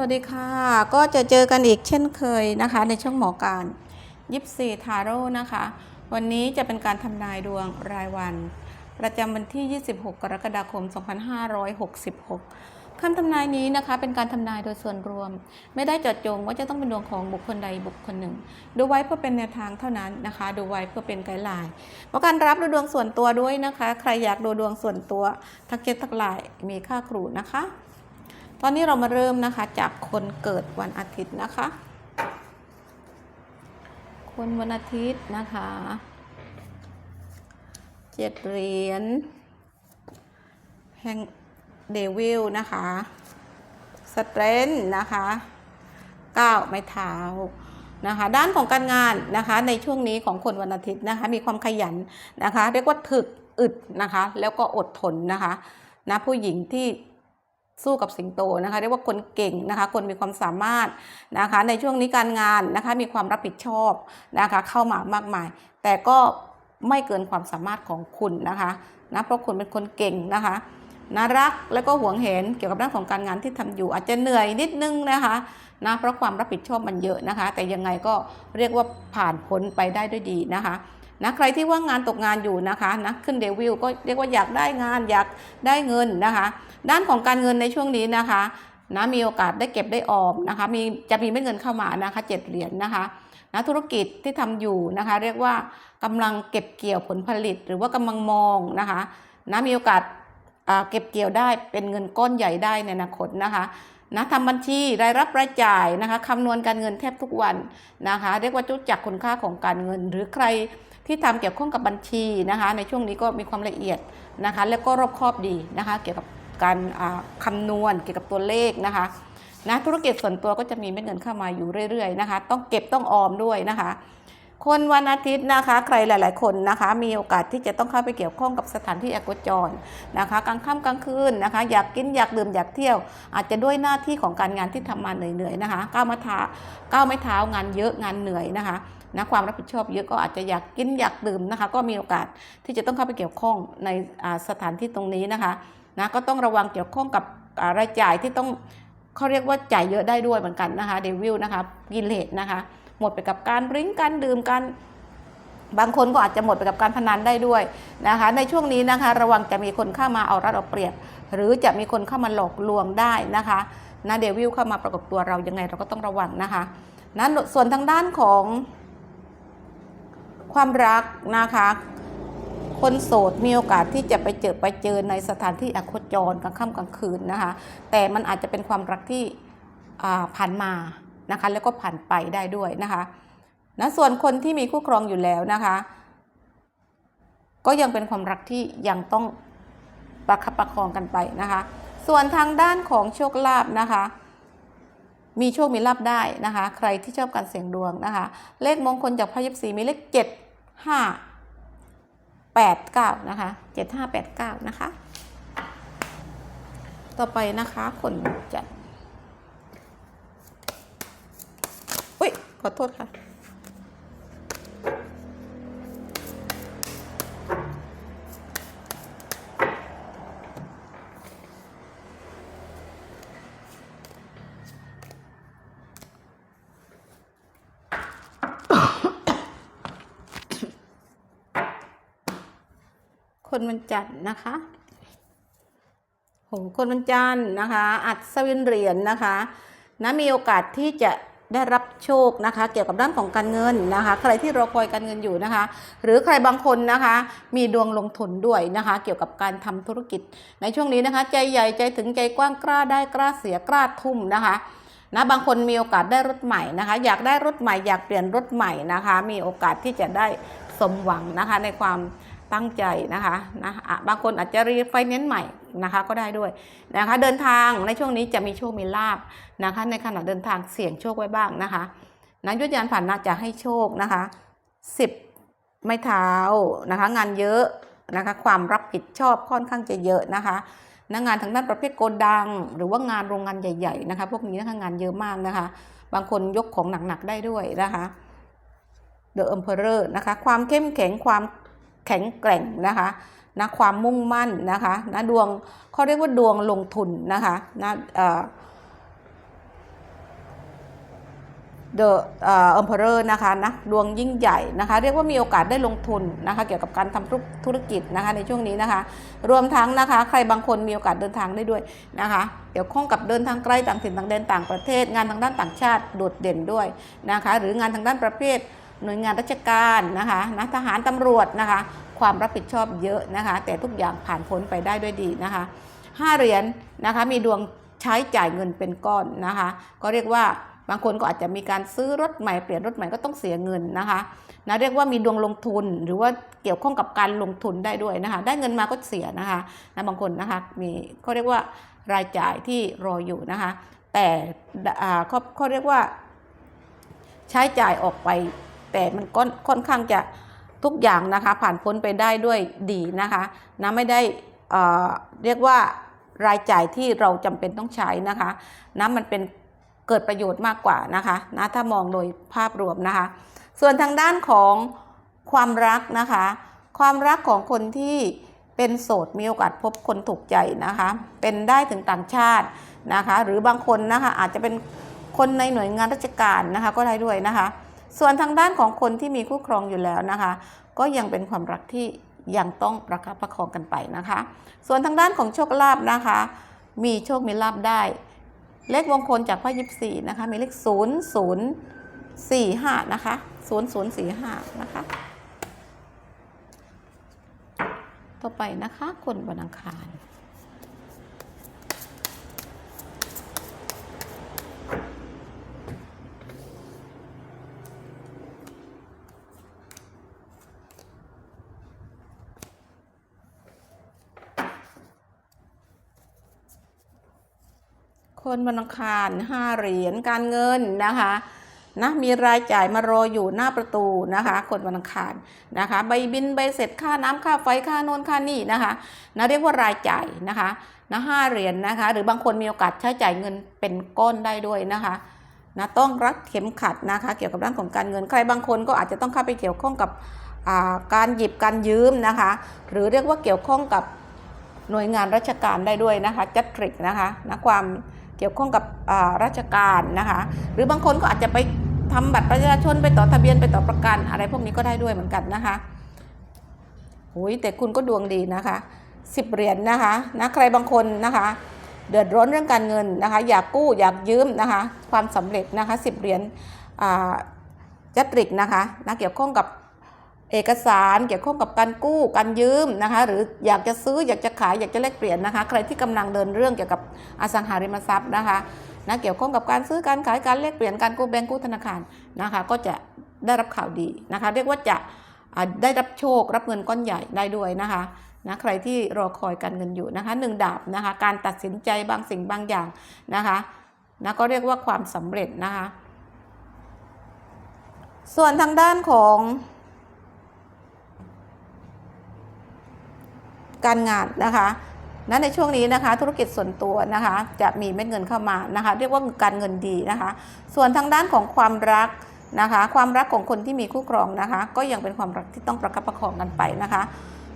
วัสดีค่ะ ก็จะเจอกันอีกเช่นเคยนะคะ ในช่องหมอการยิปซีทาโร่นะคะ วันนี้จะเป็นการทำนายดวงรายวัน ประจำวันที่ 26 กรกฎาคม 2566คำทำนายนี้นะคะ เป็นการทำนายโดยส่วนรวม ไม่ได้เจาะจงว่าจะต้องเป็นดวงของบุคคลใดบุคคลหนึ่ง ดูไว้เพื่อเป็นแนวทางเท่านั้นนะคะ ดูไว้เพื่อเป็นไกด์ไลน์เพราะการรับดูดวงส่วนตัวด้วยนะคะ ใครอยากดูดวงส่วนตัวทักเก็ตทักไลน์มีค่าครูนะคะ ตอนนี้เรามาเริ่มนะคะจากคนเกิดวันอาทิตย์นะคะ คนวันอาทิตย์นะคะเจ็ดเหรียญแห่งเดวิลนะคะสเตรนนะคะเก้าไม้เท้านะคะด้านของการงานนะคะในช่วงนี้ของคนวันอาทิตย์นะคะมีความขยันนะคะ เรียกว่าถึกอึดนะคะแล้วก็อดทนนะคะนะผู้หญิงที่ สู้กับสิงโตนะคะเรียกว่าคนเก่งนะคะ คนมีความสามารถนะคะ ในช่วงนี้การงานนะคะมีความรับผิดชอบนะคะเข้ามามากมาย แต่ก็ไม่เกินความสามารถของคุณนะคะนะเพราะคุณเป็นคนเก่งนะคะน่ารักแล้วก็หวงเห็นเกี่ยวกับด้านของการงานที่ทำอยู่ อาจจะเหนื่อยนิดนึงนะคะนะเพราะความรับผิดชอบมันเยอะนะคะ แต่ยังไงก็เรียกว่าผ่านพ้นไปได้ด้วยดีนะคะ นะใครที่ว่างงานตกงานอยู่นะคะนะขึ้นเดวิลก็เรียกว่าอยากได้งานอยากได้เงินนะคะ ด้านของการเงินในช่วงนี้นะคะนะมีโอกาสได้เก็บได้ออมนะคะมีจะมีเม็ดเงินเข้ามานะคะเจ็ดเหรียญนะคะนะธุรกิจที่ทำอยู่นะคะ เรียกว่ากำลังเก็บเกี่ยวผลผลิต หรือว่ากำลังมองนะคะนะมีโอกาสเก็บเกี่ยวได้เป็นเงินก้อนใหญ่ได้ในอนาคตนะคะนะทำบัญชีรายรับรายจ่ายนะคะคำนวณการเงินแทบทุกวันนะคะ เรียกว่ารู้จักคุณค่าของการเงิน หรือใคร ที่ทำเกี่ยวข้องกับบัญชีนะคะ ในช่วงนี้ก็มีความละเอียดนะคะ แล้วก็รอบคอบดีนะคะ เกี่ยวกับการอ่าคำนวณเกี่ยวกับตัวเลขนะคะนะธุรกิจส่วนตัวก็จะมีเม็ดเงินเข้ามาอยู่เรื่อยๆนะคะ ต้องเก็บต้องออมด้วยนะคะ คนวันอาทิตย์นะคะ ใครหลาย ๆ คนนะคะ มีโอกาสที่จะต้องเข้าไปเกี่ยวข้องกับสถานที่อโคจรนะคะ กลางค่ำกลางคืนนะคะ อยากกินอยากดื่มอยากเที่ยว อาจจะด้วยหน้าที่ของการงานที่ทำมาเหนื่อยๆนะคะ ก้าวมาเท้าก้าวไม่เท้างานเยอะงานเหนื่อยนะคะ นะความรับผิดชอบเยอะก็อาจจะอยากกินอยากดื่มนะคะ ก็มีโอกาสที่จะต้องเข้าไปเกี่ยวข้องในสถานที่ตรงนี้นะคะนะก็ต้องระวังเกี่ยวข้องกับรายจ่ายที่ต้องเขาเรียกว่าจ่ายเยอะได้ด้วยเหมือนกันนะคะเดวิลนะคะกิเลสนะคะ หมดไปกับการริ้งการดื่มการบางคนก็อาจจะหมดไปกับการพนันได้ด้วยนะคะ ในช่วงนี้นะคะ ระวังจะมีคนเข้ามาเอารัดเอาเปรียบ หรือจะมีคนเข้ามาหลอกลวงได้นะคะนะเดวิลเข้ามาประกบตัวเรายังไงเราก็ต้องระวังนะคะนะส่วนทางด้านของ ความรักนะคะ คนโสดมีโอกาสที่จะไปเจอไปเจอในสถานที่อโคจรกลางค่ำกลางคืนนะคะ แต่มันอาจจะเป็นความรักที่ผ่านมานะคะ แล้วก็ผ่านไปได้ด้วยนะคะนะส่วนคนที่มีคู่ครองอยู่แล้วนะคะ ก็ยังเป็นความรักที่ยังต้องประคับประคองกันไปนะคะ ส่วนทางด้านของโชคลาภนะคะ มีโชคมีลาบได้นะคะ ใครที่ชอบการเสี่ยงดวงนะคะ เลขมงคลจากพระยิปซีมีเลขเจ็ดห้า89นะคะ7589นะคะ ต่อไปนะคะคนจัดอุ้ยขอโทษค่ะ คนวันจันทร์นะคะโหคนวันจันทร์นะคะ อัศวินเหรียญนะคะนะมีโอกาสที่จะได้รับโชคนะคะ เกี่ยวกับด้านของการเงินนะคะ ใครที่รอคอยการเงินอยู่นะคะ หรือใครบางคนนะคะ มีดวงลงทุนด้วยนะคะ เกี่ยวกับการทำธุรกิจ ในช่วงนี้นะคะ ใจใหญ่ใจถึงใจกว้างกล้าได้กล้าเสียกล้าทุ่มนะคะนะบางคนมีโอกาสได้รถใหม่นะคะ อยากได้รถใหม่อยากเปลี่ยนรถใหม่นะคะ มีโอกาสที่จะได้สมหวังนะคะในความ ตั้งใจนะคะนะะบางคนอาจจะรีไฟแนนซ์ใหม่นะคะก็ได้ด้วยนะคะ เดินทางในช่วงนี้จะมีโชคมีลาบนะคะ ในขณะเดินทางเสี่ยงโชคไว้บ้างนะคะนะยุทธยานผ่านนาจะให้โชคนะคะสิบไม้เท้านะคะ งานเยอะนะคะ ความรับผิดชอบค่อนข้างจะเยอะนะคะนะงานทางด้านประเภทโกดัง หรือว่างานโรงงานใหญ่ ๆ นะคะ พวกนี้นะคะงานเยอะมากนะคะ บางคนยกของหนักๆได้ด้วยนะคะ The Emperor นะคะ ความเข้มแข็งความ แข็งแกร่งนะคะนะความมุ่งมั่นนะคะนะดวงเขาเรียกว่าดวงลงทุนนะคะนะเอ่อ The เอ่อ Emperor นะคะนะดวงยิ่งใหญ่นะคะ เรียกว่ามีโอกาสได้ลงทุนนะคะ เกี่ยวกับการทำธุรกิจนะคะในช่วงนี้นะคะ รวมทั้งนะคะ ใครบางคนมีโอกาสเดินทางได้ด้วยนะคะเกี่ยวข้องกับเดินทางไกลต่างถิ่นต่างแดนต่างประเทศ งานทางด้านต่างชาติโดดเด่นด้วยนะคะ หรืองานทางด้านประเภท หน่วยงานราชการนะคะนะทหารตำรวจนะคะ ความรับผิดชอบเยอะนะคะ แต่ทุกอย่างผ่านพ้นไปได้ด้วยดีนะคะห้าเหรียญนะคะมีดวงใช้จ่ายเงินเป็นก้อนนะคะ ก็เรียกว่าบางคนก็อาจจะมีการซื้อรถใหม่เปลี่ยนรถใหม่ก็ต้องเสียเงินนะคะนะเรียกว่ามีดวงลงทุนหรือว่าเกี่ยวข้องกับการลงทุนได้ด้วยนะคะ ได้เงินมาก็เสียนะคะนะบางคนนะคะมีเขาเรียกว่ารายจ่ายที่รออยู่นะคะ แต่อ่าเขาเขาเรียกว่า ใช้จ่ายออกไป แต่มันก็ค่อนข้างจะทุกอย่างนะคะผ่านพ้นไปได้ด้วยดีนะคะนะไม่ได้เเรียกว่ารายจ่ายที่เราจำเป็นต้องใช้นะคะนะมันเป็นเกิดประโยชน์มากกว่านะคะนะถ้ามองโดยภาพรวมนะคะ ส่วนทางด้านของความรักนะคะ ความรักของคนที่เป็นโสดมีโอกาสพบคนถูกใจนะคะ เป็นได้ถึงต่างชาตินะคะ หรือบางคนนะคะอาจจะเป็นคนในหน่วยงานราชการนะคะก็ได้ด้วยนะคะ ส่วนทางด้านของคนที่มีคู่ครองอยู่แล้วนะคะ ก็ยังเป็นความรักที่ยังต้องประคับประคองกันไปนะคะ ส่วนทางด้านของโชคลาภนะคะ มีโชคมีลาภได้ เลขมงคลจากไพ่ยิปซีนะคะ มีเลข0 0 4 5นะคะ0 0 4 5นะคะ ต่อไปนะคะ คนวันอังคาร คนวันอังคารห้าเหรียญการเงินนะคะนะมีรายจ่ายมารออยู่หน้าประตูนะคะ คนวันอังคารนะคะ ใบบินใบเสร็จค่าน้ำค่าไฟค่าโน่นค่านี่นะคะนะเรียกว่ารายจ่ายนะคะนะห้าเหรียญนะคะ หรือบางคนมีโอกาสใช้จ่ายเงินเป็นก้อนได้ด้วยนะคะนะต้องรัดเข็มขัดนะคะ เกี่ยวกับด้านของการเงินใครบางคนก็อาจจะต้องเข้าไปเกี่ยวข้องกับการหยิบการยืมนะคะ หรือเรียกว่าเกี่ยวข้องกับหน่วยงานราชการได้ด้วยนะคะจัดตริกนะคะนะความ เกี่ยวข้องกับราชการนะคะหรือบางคนก็อาจจะไปทำบัตรประชาชนไปต่อทะเบียนไปต่อประกันอะไรพวกนี้ก็ได้ด้วยเหมือนกันนะคะหุยแต่คุณก็ดวงดีนะคะสิบเหรียญนะคะนะใครบางคนนะคะ เดือดร้อนเรื่องการเงินนะคะ อยากกู้อยากยืมนะคะ ความสำเร็จนะคะสิบเหรียญจัตริกนะคะนะเกี่ยวข้องกับ เอกสารเกี่ยวข้องกับการกู้การยืมนะคะหรืออยากจะซื้ออยากจะขายอยากจะแลกเปลี่ยนนะคะใครที่กำลังเดินเรื่องเกี่ยวกับอสังหาริมทรัพย์นะคะนะเกี่ยวข้องกับการซื้อการขายการแลกเปลี่ยนการกู้แบงก์กู้ธนาคารนะคะก็จะได้รับข่าวดีนะคะเรียกว่าจะได้รับโชครับเงินก้อนใหญ่ได้ด้วยนะคะนะใครที่รอคอยการเงินอยู่นะคะหนึ่งดาบนะคะการตัดสินใจบางสิ่งบางอย่างนะคะนะก็เรียกว่าความสำเร็จนะคะส่วนทางด้านของ การงานนะคะนั้นในช่วงนี้นะคะธุรกิจส่วนตัวนะคะจะมีเม็ดเงินเข้ามานะคะเรียกว่าการเงินดีนะคะ ส่วนทางด้านของความรักนะคะความรักของคนที่มีคู่ครองนะคะ ก็ยังเป็นความรักที่ต้องประคับประคองกันไปนะคะ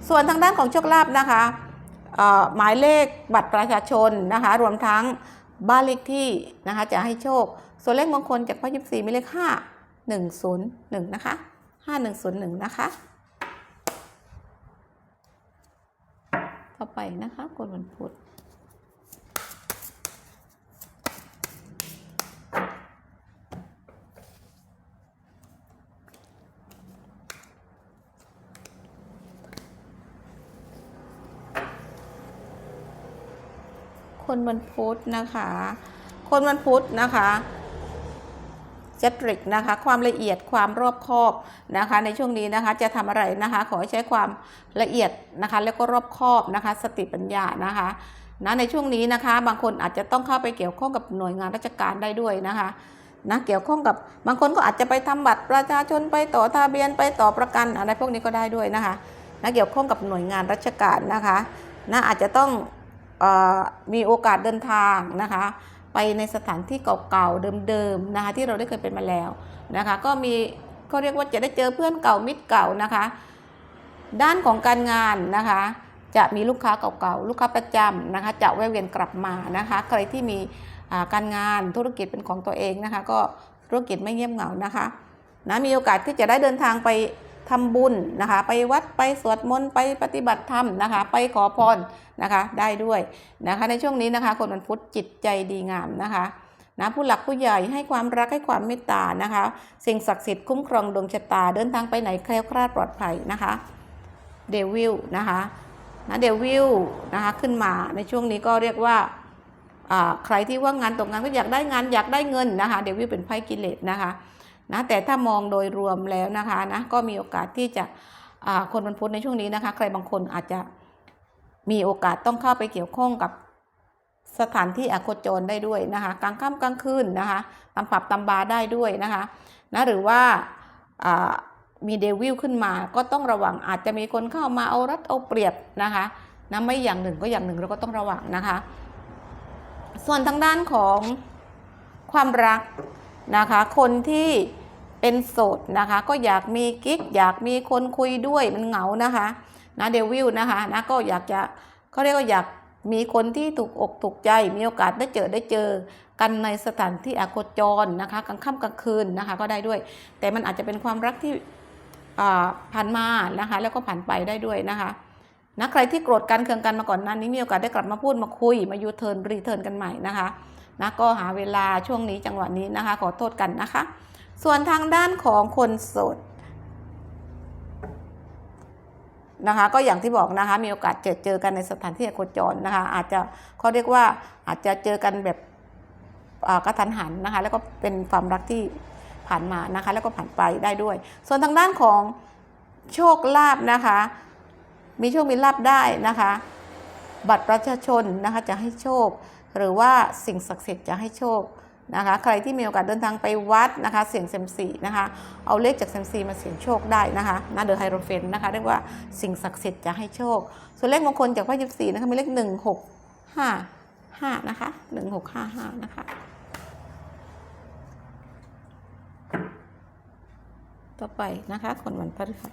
ส่วนทางด้านของโชคลาภนะคะหมายเลขบัตรประชาชนนะคะรวมทั้งบ้านเลขที่นะคะจะให้โชค ส่วนเลขมงคลจากพ่อยิปซีมีเลข5 101นะคะ5101นะคะ ต่อไปนะคะ คนวันพุธคนวันพุธนะคะ คนวันพุธนะคะ จัตริกนะคะความละเอียดความรอบคอบนะคะในช่วงนี้นะคะจะทำอะไรนะคะ ขอใช้ความละเอียดนะคะแล้วก็รอบคอบนะคะสติปัญญานะคะนะในช่วงนี้นะคะ บางคนอาจจะต้องเข้าไปเกี่ยวข้องกับหน่วยงานราชการได้ด้วยนะคะนะเกี่ยวข้องกับบางคนก็อาจจะไปทำบัตรประชาชนไปต่อทะเบียนไปต่อประกันอะไรพวกนี้ก็ได้ด้วยนะคะนะเกี่ยวข้องกับหน่วยงานราชการนะคะนะอาจจะต้องเออมีโอกาสเดินทางนะคะ ไปในสถานที่เก่าๆเดิมๆนะคะที่เราได้เคยเป็นมาแล้วนะคะก็มีเขาเรียกว่าจะได้เจอเพื่อนเก่ามิตรเก่านะคะ ด้านของการงานนะคะจะมีลูกค้าเก่าๆ ลูกค้าประจำนะคะ จะแวะเวียนกลับมานะคะ ใครที่มีการงานธุรกิจเป็นของตัวเองนะคะ ก็ธุรกิจไม่เงียบเหงานะคะนะมีโอกาสที่จะได้เดินทางไป ทำบุญนะคะ ไปวัดไปสวดมนต์ไปปฏิบัติธรรมนะคะ ไปขอพรนะคะได้ด้วยนะคะ ในช่วงนี้นะคะ คนวันพุธจิตใจดีงามนะคะนะผู้หลักผู้ใหญ่ให้ความรักให้ความเมตตานะคะ สิ่งศักดิ์สิทธิ์คุ้มครองดวงชะตาเดินทางไปไหนแคล้วคลาดปลอดภัยนะคะเดวิลนะคะนะเดวิลนะคะขึ้นมาในช่วงนี้ก็เรียกว่าอ่าใครที่ว่างงานตกงานก็อยากได้งานอยากได้เงินนะคะเดวิลเป็นไพ่กิเลสนะคะ นะแต่ถ้ามองโดยรวมแล้วนะคะนะก็มีโอกาสที่จะคนบรรพุธในช่วงนี้นะคะ ใครบางคนอาจจะมีโอกาสต้องเข้าไปเกี่ยวข้องกับสถานที่อโคจรได้ด้วยนะคะกลางค่ำกลางคืนนะคะตำผับตำบาร์ได้ด้วยนะคะนะหรือว่ามีเดวิลขึ้นมาก็ต้องระวังอาจจะมีคนเข้ามาเอารัดเอาเปรียบนะคะนะไม่อย่างหนึ่งก็อย่างหนึ่งเราก็ต้องระวังนะคะ ส่วนทางด้านของความรัก นะคะ คนที่เป็นโสดนะคะ ก็อยากมีกิ๊กอยากมีคนคุยด้วยมันเหงานะคะนะเดวิลนะคะนะก็อยากจะเขาเรียกว่าอยากมีคนที่ถูกอกถูกใจมีโอกาสได้เจอได้เจอกันในสถานที่อโคจรนะคะกลางค่ำกลางคืนนะคะก็ได้ด้วย แต่มันอาจจะเป็นความรักที่ผ่านมานะคะแล้วก็ผ่านไปได้ด้วยนะคะนะใครที่โกรธกันเคืองกันมาก่อนนั้นนี้มีโอกาสได้กลับมาพูดมาคุยมายูเทิร์นรีเทิร์นกันใหม่นะคะ นะก็หาเวลาช่วงนี้จังหวะนี้นะคะ ขอโทษกันนะคะ ส่วนทางด้านของคนโสดนะคะก็อย่างที่บอกนะคะมีโอกาสเจอเจอกันในสถานที่โคจรนะคะอาจจะเขาเรียกว่าอาจจะเจอกันแบบกระทันหันนะคะแล้วก็เป็นความรักที่ผ่านมานะคะแล้วก็ผ่านไปได้ด้วย ส่วนทางด้านของโชคลาภนะคะ มีโชคมีลาภได้นะคะ บัตรประชาชนนะคะจะให้โชค หรือว่าสิ่งศักดิ์สิทธิ์จะให้โชคนะคะใครที่มีโอกาสเดินทางไปวัดนะคะเสี่ยงเซมซีนะคะเอาเลขจากเซมซีมาเสี่ยงโชคได้นะคะนะเดอะไฮโรเฟนนะคะเรียกว่าสิ่งศักดิ์สิทธิ์จะให้โชค ส่วนเลขมงคลจากพ่ยิบสี่นะคะมีเลขหนึ่งหกห้าห้านะคะหนึ่งหกห้าห้านะคะต่อไปนะคะคนวันพฤหัส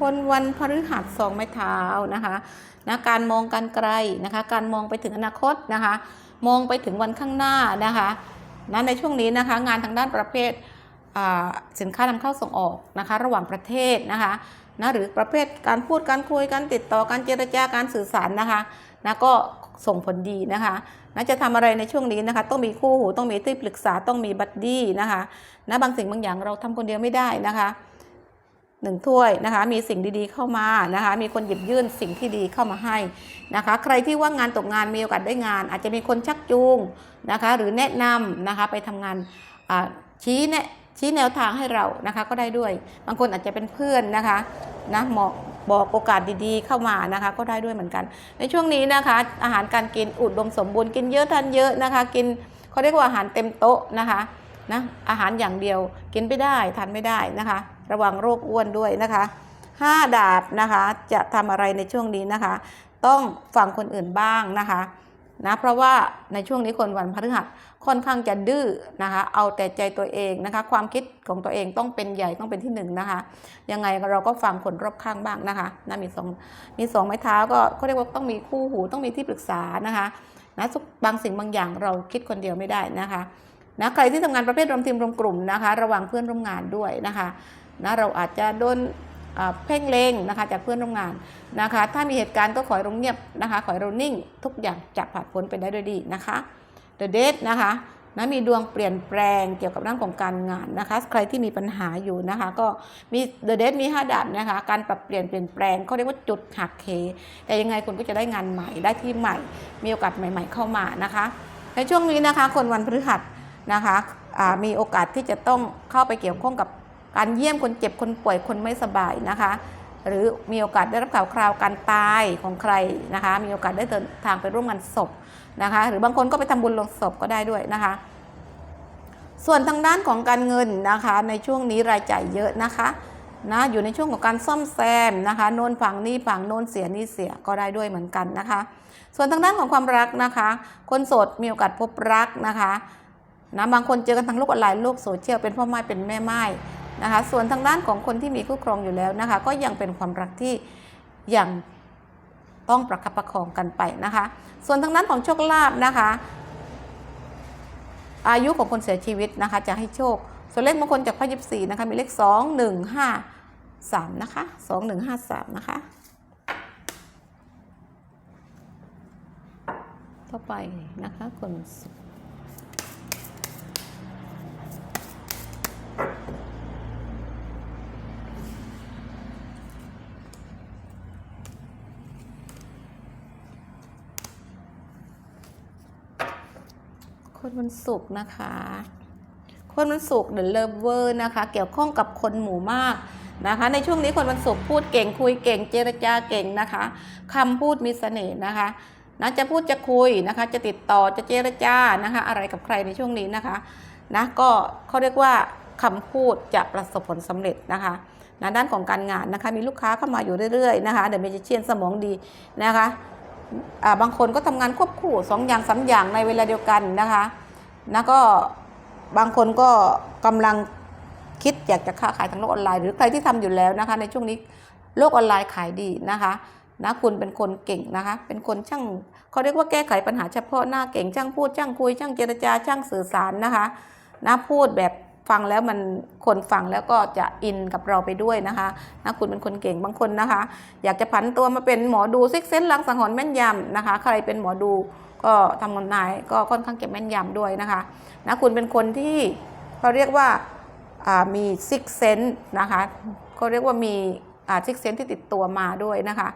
คนวันพฤหัสสองไม้เท้านะคะนะการมองการไกลนะคะ การมองไปถึงอนาคตนะคะ มองไปถึงวันข้างหน้านะคะนะในช่วงนี้นะคะ งานทางด้านประเภทสินค้านำเข้าส่งออกนะคะ ระหว่างประเทศนะคะนะหรือประเภทการพูดการคุยการติดต่อการเจรจาการสื่อสารนะคะนะก็ส่งผลดีนะคะนะจะทำอะไรในช่วงนี้นะคะ ต้องมีคู่หูต้องมีที่ปรึกษาต้องมีบัดดี้นะคะนะบางสิ่งบางอย่างเราทำคนเดียวไม่ได้นะคะ หนึ่งถ้วยนะคะมีสิ่งดีๆเข้ามานะคะมีคนหยิบยื่นสิ่งที่ดีเข้ามาให้นะคะใครที่ว่างงานตกงานมีโอกาสได้งาน อาจจะมีคนชักจูงนะคะหรือแนะนำนะคะไปทำงานชี้แนะชี้แนวทางให้เรานะคะก็ได้ด้วย บางคนอาจจะเป็นเพื่อนนะคะนะเหมาะบอกโอกาสดีๆเข้ามานะคะก็ได้ด้วยเหมือนกัน ในช่วงนี้นะคะอาหารการกินอุดมสมบูรณ์กินเยอะทานเยอะนะคะกินเขาเรียกว่าอาหารเต็มโต๊ะนะคะนะอาหารอย่างเดียวกินไม่ได้ทานไม่ได้นะคะ ระวังโรคอ้วนด้วยนะคะห้าดาบนะคะจะทำอะไรในช่วงนี้นะคะ ต้องฟังคนอื่นบ้างนะคะนะเพราะว่าในช่วงนี้คนวันพฤหัสค่อนข้างจะดื้อนะคะเอาแต่ใจตัวเองนะคะ ความคิดของตัวเองต้องเป็นใหญ่ต้องเป็นที่หนึ่งนะคะ ยังไงเราก็ฟังคนรอบข้างบ้างนะคะนะมีสองมีสองไม้เท้าก็เขาเรียกว่าต้องมีคู่หูต้องมีที่ปรึกษานะคะนะบางสิ่งบางอย่างเราคิดคนเดียวไม่ได้นะคะนะใครที่ทำงานประเภทรวมทีมรวมกลุ่มนะคะ ระวังเพื่อนร่วมงานด้วยนะคะ นะเราอาจจะโดนเพ่งเลงนะคะจากเพื่อนร่วมงานนะคะ ถ้ามีเหตุการณ์ก็ขอให้เราเงียบนะคะ ขอให้เรานิ่ง ทุกอย่างจะผ่านพ้นไปได้ด้วยดีนะคะ The Date นะคะนะมีดวงเปลี่ยนแปลงเกี่ยวกับเรื่องของการงานนะคะ ใครที่มีปัญหาอยู่นะคะ ก็มี The Date มี5ดาบนะคะ การปรับเปลี่ยนเปลี่ยนแปลงเขาเรียกว่าจุดหักเหแต่ยังไงคุณก็จะได้งานใหม่ได้ที่ใหม่ มีโอกาสใหม่ ๆ เข้ามานะคะ ในช่วงนี้นะคะ คนวันพฤหัสนะคะมีโอกาสที่จะต้องเข้าไปเกี่ยวข้องกับ การเยี่ยมคนเจ็บคนป่วยคนไม่สบายนะคะ หรือมีโอกาสได้รับข่าวคราวการตายของใครนะคะ มีโอกาสได้เดินทางไปร่วมงานศพนะคะ หรือบางคนก็ไปทำบุญลงศพก็ได้ด้วยนะคะ ส่วนทางด้านของการเงินนะคะ ในช่วงนี้รายจ่ายเยอะนะคะนะอยู่ในช่วงของการซ่อมแซมนะคะ โน่นฝังนี้ฝั่งโน่นเสียนี่เสียก็ได้ด้วยเหมือนกันนะคะ ส่วนทางด้านของความรักนะคะ คนโสดมีโอกาสพบรักนะคะนะบางคนเจอกันทางโลกออนไลน์โลกโซเชียลเป็นพ่อไม้เป็นแม่ไม้ นะคะ ส่วนทางด้านของคนที่มีคู่ครองอยู่แล้วนะคะ ก็ยังเป็นความรักที่ยังต้องประคับประคองกันไปนะคะ ส่วนทางด้านของโชคลาภนะคะ อายุของคนเสียชีวิตนะคะ จะให้โชค ส่วนเลขมงคลจากพระยิบสี่นะคะ มีเลขสองหนึ่งห้าสามนะคะสองหนึ่งห้าสามนะคะ ต่อไปนะคะคน คนวันศุกร์นะคะ คนวันศุกร์เดอะเลิฟเวอร์นะคะ เกี่ยวข้องกับคนหมู่มากนะคะ ในช่วงนี้คนวันศุกร์พูดเก่งคุยเก่งเจรจาเก่งนะคะคำพูดมีเสน่ห์นะคะนะจะพูดจะคุยนะคะ จะติดต่อจะเจรจานะคะ อะไรกับใครในช่วงนี้นะคะนะก็เขาเรียกว่าคำพูดจะประสบผลสำเร็จนะคะนะด้านของการงานนะคะ มีลูกค้าเข้ามาอยู่เรื่อยๆนะคะเดอะเมจิเชียนสมองดีนะคะบางคนก็ทำงานควบคู่สองอย่างสามอย่างในเวลาเดียวกันนะคะ นะก็บางคนก็กำลังคิดอยากจะค้าขายทางโลกออนไลน์ หรือใครที่ทำอยู่แล้วนะคะ ในช่วงนี้โลกออนไลน์ขายดีนะคะนะคุณเป็นคนเก่งนะคะ เป็นคนช่างเขาเรียกว่าแก้ไขปัญหาเฉพาะหน้าเก่งช่างพูดช่างคุยช่างเจรจาช่างสื่อสารนะคะนะพูดแบบฟังแล้วมันคนฟังแล้วก็จะอินกับเราไปด้วยนะคะนะคุณเป็นคนเก่งบางคนนะคะ อยากจะผันตัวมาเป็นหมอดูซิกเซนลังสังหรณ์แม่นยำนะคะ ใครเป็นหมอดู ก็ทำนำนายก็ค่อนข้างเก็บแม่นยำด้วยนะคะนะคุณเป็นคนที่เขาเรียกว่าามีซิกเซนต์นะคะเขาเรียกว่ามีซิกเซนต์ที่ติดตัวมาด้วยนะคะ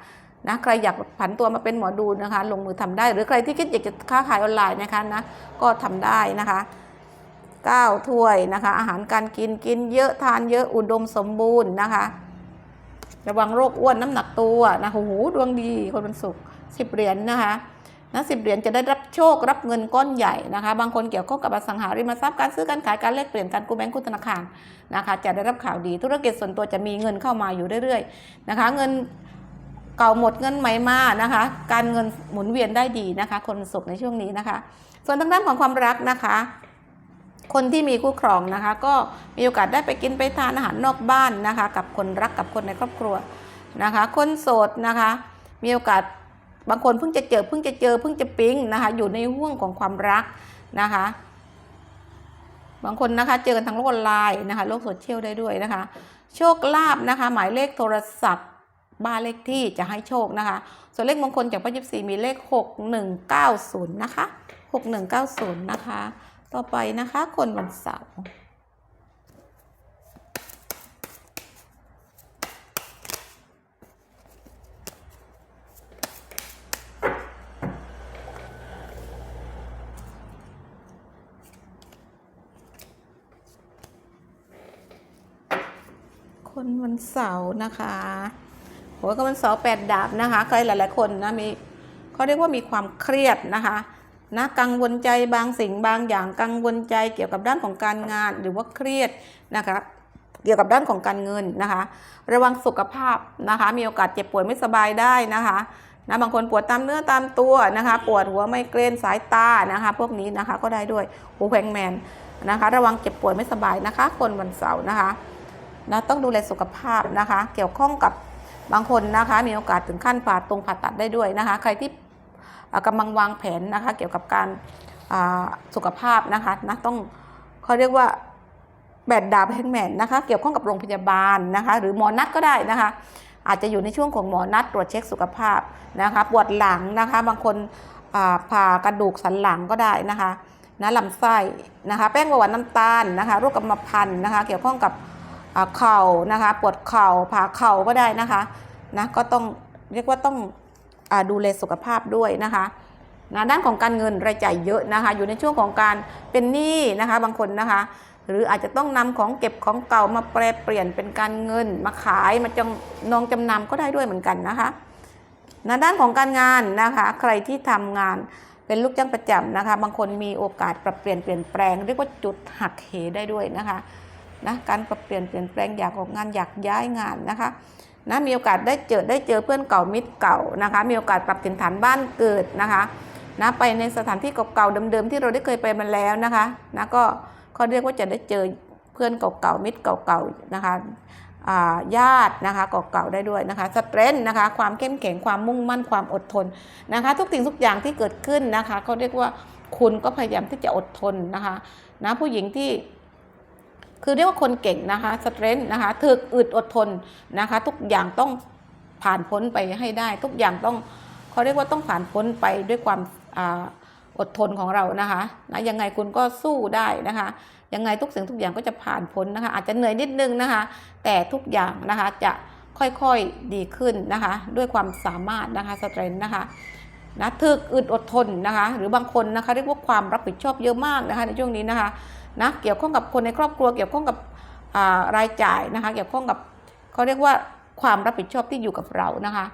นะใครอยากผันตัวมาเป็นหมอดูนะคะ ลงมือทำได้ หรือใครที่คิดอยากจะค้าขายออนไลน์นะคะนะก็ทำได้นะคะ9ถ้วยนะคะ อาหารการกินกินเยอะทานเยอะอุดมสมบูรณ์นะคะ ระวังโรคอ้วนน้ำหนักตัวนะโอ้โหดวงดีคนเป็นสุขสิบเหรียญนะคะ นะสิบเหรียญจะได้รับโชครับเงินก้อนใหญ่นะคะ บางคนเกี่ยวข้องกับอสังหาริมทรัพย์การซื้อการขายการแลกเปลี่ยนการกู้แบงก์กู้ธนาคารนะคะ จะได้รับข่าวดีธุรกิจส่วนตัวจะมีเงินเข้ามาอยู่เรื่อยๆนะคะ เงินเก่าหมดเงินใหม่มานะคะ การเงินหมุนเวียนได้ดีนะคะ คนสุขในช่วงนี้นะคะ ส่วนทางด้านของความรักนะคะคนที่มีคู่ครองนะคะ ก็มีโอกาสได้ไปกินไปทานอาหารนอกบ้านนะคะ กับคนรักกับคนในครอบครัวนะคะ คนโสดนะคะ มีโอกาส บางคนเพิ่งจะเจอเพิ่งจะเจอเพิ่งจะปิ๊งนะคะ อยู่ในห่วงของความรักนะคะ บางคนนะคะเจอกันทางโลกออนไลน์นะคะโลกโซเชียลได้ด้วยนะคะ โชคลาภนะคะ หมายเลขโทรศัพท์บ้านเลขที่จะให้โชคนะคะ ส่วนเลขมงคลจากพระยิบสี่มีเลข 6190 นะคะ 6190 นะคะ ต่อไปนะคะ คนวันเสาร์ คนวันเสาร์นะคะโหก็วันเสาร์แปดดาบนะคะ ใครหลาย ๆ คนนะมีเขาเรียกว่ามีความเครียดนะคะนะกังวลใจบางสิ่งบางอย่างกังวลใจเกี่ยวกับด้านของการงานหรือว่าเครียดนะคะเกี่ยวกับด้านของการเงินนะคะ ระวังสุขภาพนะคะ มีโอกาสเจ็บป่วยไม่สบายได้นะคะนะบางคนปวดตามเนื้อตามตัวนะคะ ปวดหัวไม่เกรนสายตานะคะ พวกนี้นะคะก็ได้ด้วยหูแขวงแมนนะคะ ระวังเจ็บป่วยไม่สบายนะคะ คนวันเสาร์นะคะ นะต้องดูแลสุขภาพนะคะ เกี่ยวข้องกับบางคนนะคะ มีโอกาสถึงขั้นผ่าตรงผ่าตัดได้ด้วยนะคะ ใครที่อ่ากำลังวางแผนนะคะ เกี่ยวกับการสุขภาพนะคะนะต้องเขาเรียกว่าแบดดาบแฮงแมนนะคะเกี่ยวข้องกับโรงพยาบาลนะคะ หรือหมอนัดก็ได้นะคะ อาจจะอยู่ในช่วงของหมอนัดตรวจเช็คสุขภาพนะคะ ปวดหลังนะคะ บางคนผ่ากระดูกสันหลังก็ได้นะคะนะลำไส้นะคะ แป้งเบาหวานน้ำตาลนะคะโรคกรรมพันธุ์นะคะ เกี่ยวข้องกับ เข่านะคะ ปวดเข่าผ่าเข่าก็ได้นะคะนะก็ต้องเรียกว่าต้องอดูแลสุขภาพด้วยนะคะนะด้านของการเงินรายจ่ายเยอะนะคะ อยู่ในช่วงของการเป็นหนี้นะคะบางคนนะคะ หรืออาจจะต้องนำของเก็บของเก่ามาแปลเปลี่ยนเป็นการเงินมาขายมาจำนองจำนำก็ได้ด้วยเหมือนกันนะคะนะด้านของการงานนะคะ ใครที่ทำงานเป็นลูกจ้างประจำนะคะ บางคนมีโอกาสปรับเปลี่ยนเปลี่ยนแปลง เรียกว่าจุดหักเหได้ด้วยนะคะ นะการปรับเปลี่ยนเปลี่ยนแปลงอยากออกงานอยากย้ายงานนะคะนะมีโอกาสได้เจอได้เจอเพื่อนเก่ามิตรเก่านะคะ มีโอกาสปรับถิ่นฐานบ้านเกิดนะคะนะไปในสถานที่เก่าๆเดิมๆที่เราได้เคยไปมาแล้วนะคะนะก็เขาเรียกว่าจะได้เจอเพื่อนเก่าๆมิตรเก่าๆนะคะญาตินะคะเก่าๆได้ด้วยนะคะสเตรนนะคะความเข้มแข็งความมุ่งมั่นความอดทนนะคะ ทุกสิ่งทุกอย่างที่เกิดขึ้นนะคะเขาเรียกว่าคุณก็พยายามที่จะอดทนนะคะนะผู้หญิงที่ คือเรียกว่าคนเก่งนะคะสเตรนท์นะคะถึกอึดอดทนนะคะ ทุกอย่างต้องผ่านพ้นไปให้ได้ ทุกอย่างต้องเขาเรียกว่าต้องผ่านพ้นไปด้วยความออดทนของเรานะคะนะยังไงคุณก็สู้ได้นะคะ ยังไงทุกสิ่งทุกอย่างก็จะผ่านพ้นนะคะ อาจจะเหนื่อยนิดนึงนะคะ แต่ทุกอย่างนะคะจะค่อยๆดีขึ้นนะคะ ด้วยความสามารถนะคะสเตรนท์นะคะนะถึกอึดอดทนนะคะ หรือบางคนนะคะเรียกว่าความรับผิดชอบเยอะมากนะคะในช่วงนี้นะคะ นะเกี่ยวข้องกับคนในครอบครัว เกี่ยวข้องกับรายจ่ายนะคะ เกี่ยวข้องกับเขาเรียกว่าความรับผิดชอบที่อยู่กับเรานะคะ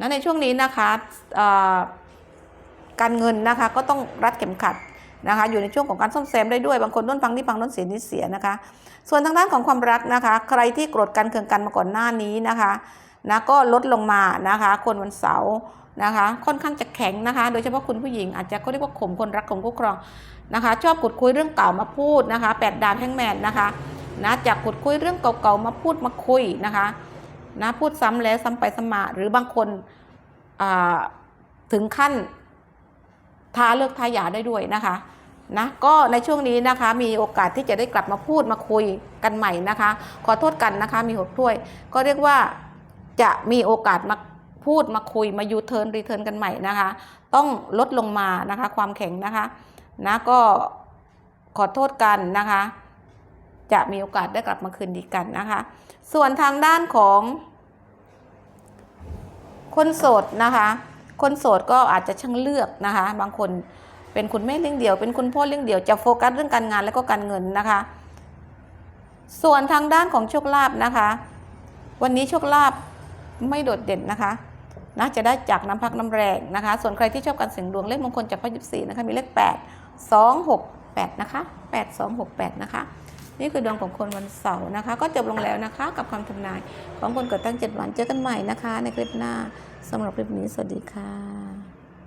นะในช่วงนี้นะคะการเงินนะคะก็ต้องรัดเข็มขัดนะคะอยู่ในช่วงของการซ่อมแซมได้ด้วยบางคนต้นฟังที่ฟังต้นเสียนิดเสียนะคะ ส่วนทางด้านของความรักนะคะ ใครที่โกรธกันเคืองกันมาก่อนหน้านี้นะคะนะก็ลดลงมานะคะ คนวันเสาร์นะคะ ค่อนข้างจะแข็งนะคะ โดยเฉพาะคุณผู้หญิงอาจจะก็เรียกว่าข่มคนรักข่มคู่ครอง นะคะ ชอบขุดคุยเรื่องเก่ามาพูดนะคะแปดดาวแห่งแมนนะคะนะจากขุดคุยเรื่องเก่าๆมาพูดมาคุยนะคะนะพูดซ้ำแล้วซ้ำไปซ้ำมาหรือบางคนถึงขั้นท้าเลิกท้ายาได้ด้วยนะคะนะก็ในช่วงนี้นะคะมีโอกาสที่จะได้กลับมาพูดมาคุยกันใหม่นะคะ ขอโทษกันนะคะมีหกถ้วย ก็เรียกว่าจะมีโอกาสมาพูดมาคุยมายูเทิร์นรีเทิร์นกันใหม่นะคะ ต้องลดลงมานะคะ ความแข็งนะคะ นะก็ขอโทษกันนะคะ จะมีโอกาสได้กลับมาคืนดีกันนะคะ ส่วนทางด้านของ คนโสดนะคะ คนโสดก็อาจจะช่างเลือกนะคะ บางคนเป็นคุณแม่เลี้ยงเดี่ยว เป็นคุณพ่อเลี้ยงเดี่ยวจะโฟกัสเรื่องการงานและก็การเงินนะคะ ส่วนทางด้านของโชคลาภนะคะ วันนี้โชคลาภไม่โดดเด่นนะคะนะจะได้จากน้ำพักน้ำแรงนะคะ ส่วนใครที่ชอบการเสี่ยงดวงเลขมงคลจากพระยิบสีนะคะมีเลข 8 2 6 8 นะคะ 8 2 6 8 นะคะ นี่คือดวงของคนวันเสาร์นะคะ ก็จบลงแล้วนะคะ กับความทำนายของคนเกิดตั้ง 7 วันเจอกันใหม่นะคะ ในคลิปหน้าสำหรับคลิปนี้สวัสดีค่ะ